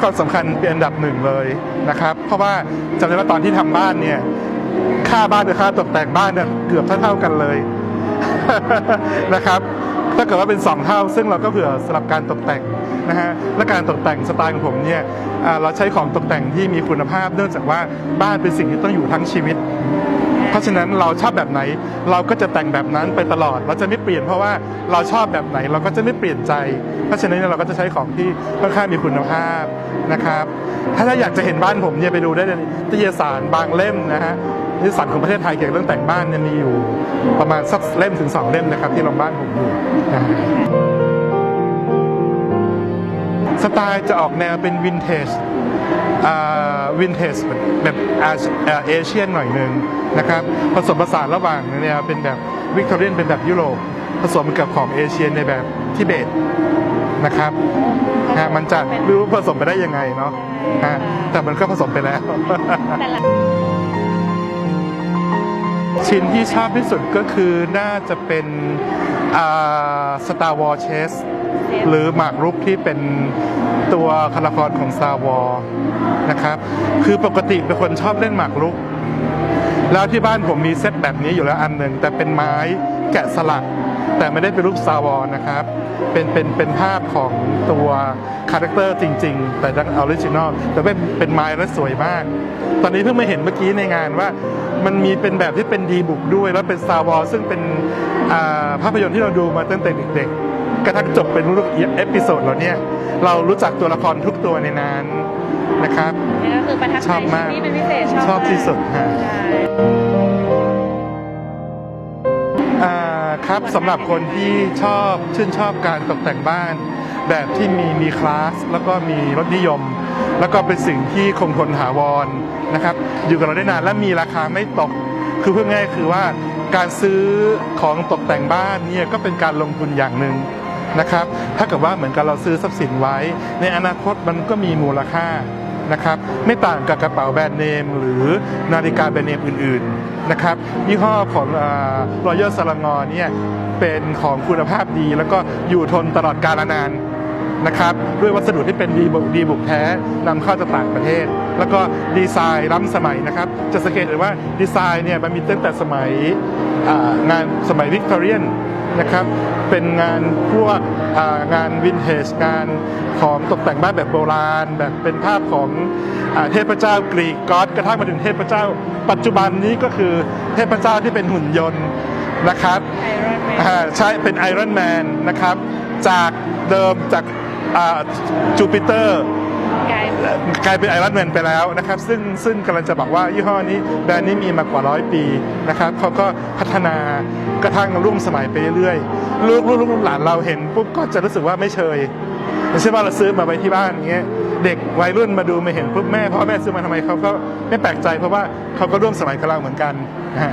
ความสำคัญเป็นอันดับหนึ่งเลยนะครับ เพราะว่าจำได้ว่าตอนที่ทำบ้านเนี่ย ค่าบ้านกับค่าตกแต่งบ้านเนี่ยเกือบเท่าๆกันเลยนะครับถ้าเกิดว่าเป็น 2 เท่า ซึ่งเราก็เผื่อสำหรับการตกแต่งนะฮะและการตกแต่งสไตล์ของผมเนี่ยเราใช้ของตกแต่งที่มีคุณภาพ เนื่องจากว่าบ้านเป็นสิ่งที่ต้องอยู่ทั้งชีวิต เพราะฉะนั้นเราชอบแบบไหน เราก็จะแต่งแบบนั้นไปตลอด เราจะไม่เปลี่ยนเพราะว่าเราชอบแบบไหนเราก็จะไม่เปลี่ยนใจ เพราะฉะนั้นเราก็จะใช้ของที่ค่อนข้างมีคุณภาพนะครับ ถ้าถ้าอยากจะเห็นบ้านผมเนี่ยไปดูได้ในนิตยสารบางเล่มนะฮะนิตยสารของประเทศไทยเกี่ยวกับเรื่องแต่งบ้านเนี่ยมีอยู่ ประมาณสักเล่มถึงสองเล่มนะครับที่ลงบ้านผมอยู่นะฮะสไตล์จะออกแนวเป็นวินเทจ วินเทจแบบอาเอเชียนหน่อยหนึ่งนะครับผสมผสานระหว่างแนวเป็นแบบวิกตอเรียนเป็นแบบยุโรปผสมกับของเอเชียในแบบทิเบตนะครับฮะมันจะไม่รู้ผสมไปได้ยังไงเนาะฮะแต่มันก็ผสมไปแล้วแต่ละชิ้นที่ชอบที่สุดก็คือน่าจะเป็นสตาร์วอลเชส หรือหมากรุกที่เป็นตัวคาราคอนของ Star Wars นะครับ คือปกติเป็นคนชอบเล่นหมากรุก แล้วที่บ้านผมมีเซตแบบนี้อยู่แล้วอันหนึ่ง แต่เป็นไม้แกะสลัก แต่ไม่ได้เป็นรูป Star Wars นะครับ เป็นเป็นเป็นภาพของตัวคาแรคเตอร์จริง ๆ แต่ดังออริจินอลแต่เป็นเป็นไม้และสวยมาก ตอนนี้เพิ่งมาเห็นเมื่อกี้ในงานว่ามันมีเป็นแบบที่เป็นดีบุกด้วย แล้วเป็น Star Wars ซึ่งเป็นภาพยนตร์ที่เราดูมาตั้งแต่เด็กๆ กระทั่งจบเป็นรูปเอพิโซดแล้วเนี่ยเรารู้จักตัวละครทุกตัวในนั้นนะครับนี่ก็คือประทับชใจอบมากชิ้นนี้เป็นพิเศษชอบชอบที่สุดฮะใช่อ่าครับสำหรับคนที่ชอบชื่นชอบการตกแต่งบ้าน แบบที่มีมีคลาส แล้วก็มีรสนิยม แล้วก็เป็นสิ่งที่คงทนถาวรนะครับ อยู่กับเราได้นานและมีราคาไม่ตก คือพูดง่ายๆคือว่าการซื้อของตกแต่งบ้านเนี่ยก็เป็นการลงทุนอย่างหนึ่ง นะครับ ถ้าเกิดว่าเหมือนกับเราซื้อทรัพย์สินไว้ ในอนาคตมันก็มีมูลค่านะครับ ไม่ต่างกับกระเป๋าแบรนด์เนม หรือนาฬิกาแบรนด์เนมอื่นๆนะครับยี่ห้อของรอยัลซาลงอเนี่ยเป็นของคุณภาพดี แล้วก็อยู่ทนตลอดกาลนานนะครับด้วยวัสดุที่เป็นดีบุกดีบุกแท้นำเข้าจากต่างประเทศ แล้วก็ดีไซน์ล้ำสมัยนะครับ จะสังเกตเห็นว่าดีไซน์เนี่ยมันมีตั้งแต่สมัยงานสมัยวิกตอเรียน นะครับ เป็นงานพวกอ่างานวินเทจงานของตกแต่งบ้านแบบโบราณ แบบเป็นภาพของอาเทพเจ้ากรีกก็อดกระทั่งมาถึงเทพเจ้า ปัจจุบันนี้ก็คือเทพเจ้าที่เป็นหุ่นยนต์นะครับไอรอนแมนอ่าใช่เป็นไอรอนแมนนะครับ จากเดิมจากจูปิเตอร์ กลายเป็นไอรอนแมนไปแล้วนะครับซึ่งซึ่งกำลังจะบอกว่ายี่ห้อนี้แบรนด์นี้มีมากว่าร้อยปีนะครับเขาก็พัฒนากระทั่งร่วมสมัยไปเรื่อยๆลูกลูกลูกหลานเราเห็นปุ๊บก็จะรู้สึกว่าไม่เชยไม่ใช่ว่าเราซื้อมาไว้ที่บ้านอย่างเงี้ยเด็กวัยรุ่นมาดูมาเห็นปุ๊บแม่พ่อแม่ซื้อมาทำไมเขาก็ไม่แปลกใจเพราะว่าเขาก็ร่วมสมัยกับเราเหมือนกันอ่า